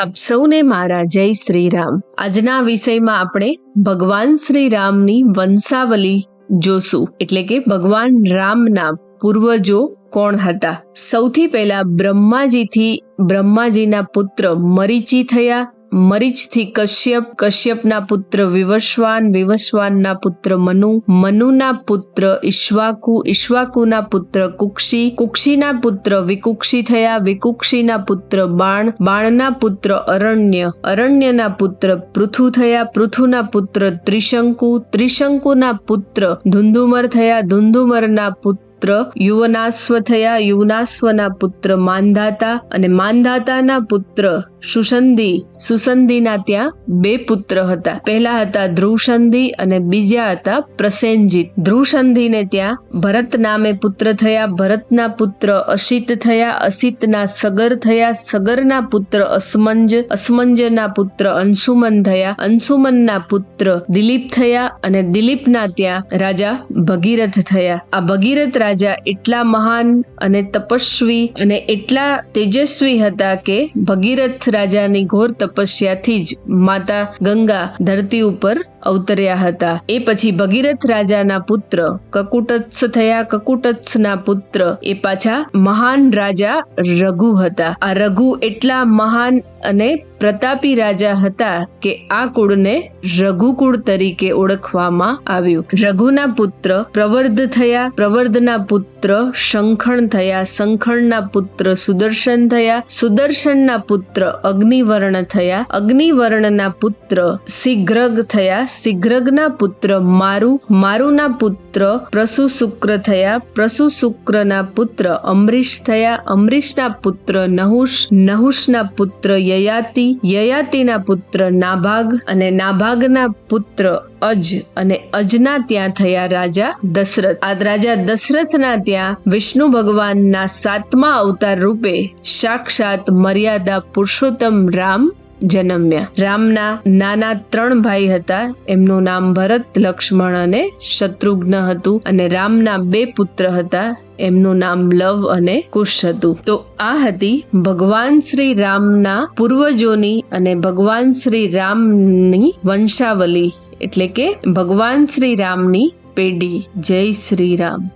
આપ સૌને મારા જય શ્રી રામ આજના વિષયમાં આપણે ભગવાન શ્રી રામની વંશાવલી જોશું. એટલે કે ભગવાન રામના પૂર્વજો કોણ હતા? સૌથી પહેલા બ્રહ્માજીથી બ્રહ્માજીના પુત્ર મરીચી થયા. મરીચથી કશ્યપ, કશ્યપના પુત્ર વિવસ્વાન વિવસ્વાનના પુત્ર મનુ, મનુના પુત્ર ઈશ્વાકુ, ઈશ્વાકુના પુત્ર કુક્ષી, કુક્ષીના પુત્ર વિકુક્ષી થયા, વિકુક્ષીના પુત્ર બાણ, બાણના પુત્ર અરણ્ય, અરણ્યના પુત્ર પૃથુ થયા, પૃથુના પુત્ર ત્રિશંકુ, ત્રિશંકુના પુત્ર ધુંધુમર થયા, ધુંધુમરના પુત્ર પુત્ર યુવનાશ્વ થયા. યુવનાશ્વના પુત્ર માંધાતા અને માંધાતાના પુત્ર સુસંધી. સુસંધીના ત્યાં બે પુત્ર હતા. પહેલા હતા ધ્રુવસંધિ અને બીજા હતા પ્રસેનજીત. ધ્રુવસંધિને ત્યાં ભરત નામે પુત્ર થયા. ભરતના પુત્ર અસિત થયા. અસિતના સગર થયા. સગરના પુત્ર અસમંજ અસમંજના પુત્ર અંશુમન થયા. અંશુમનના પુત્ર દિલીપ થયા અને દિલીપના ત્યાં રાજા ભગીરથ થયા. આ ભગીરથ રાજા એટલા મહાન અને તપસ્વી અને એટલા તેજસ્વી હતા કે ભગીરથ રાજાની ઘોર તપસ્યાથી જ માતા ગંગા ધરતી ઉપર અવતર્યા હતા. એ પછી ભગીરથ રાજાના પુત્ર કકુટત્સ થયા કકુટત્સના પુત્ર, એ પાછા મહાન રાજા રઘુ હતા. આ રઘુ એટલા મહાન અને પ્રતાપી રાજા હતા કે આ કુળને રઘુકુળ તરીકે ઓળખવામાં આવ્યું. રઘુના પુત્ર પ્રવર્ધ થયા, પ્રવર્ધના પુત્ર શંખણ થયા, શંખણના પુત્ર સુદર્શન થયા, સુદર્શનના પુત્ર અગ્નિવર્ણ થયા, અગ્નિવર્ણના પુત્ર શીઘ્રગ થયા શીઘ્રગના પુત્ર મારુ, મારુના પુત્ર પ્રસુ શુક્ર થયા પ્રસુ શુક્રના પુત્ર અમરીશ થયા, અમરીશના પુત્ર નહુષ, નહુષના પુત્ર યયાતિ, યયાતિના પુત્ર નાભાગ અને નાભાગના પુત્ર અજ અને અજના ત્યાં થયા રાજા દશરથ. આ રાજા દશરથના ત્યાં વિષ્ણુ ભગવાનના સાતમા અવતાર રૂપે સાક્ષાત મર્યાદા પુરુષોત્તમ રામ જન્મ્યા. રામના નાના ત્રણ ભાઈ હતા. એમનું નામ ભરત, લક્ષ્મણ અને શત્રુઘ્ન હતું અને રામના બે પુત્ર હતા. એમનું નામ લવ અને કુશ હતું. તો આ હતી ભગવાન શ્રી રામના પૂર્વજોની અને ભગવાન શ્રી રામની વંશાવલી. એટલે કે ભગવાન શ્રી રામની પેઢી. જય શ્રી રામ.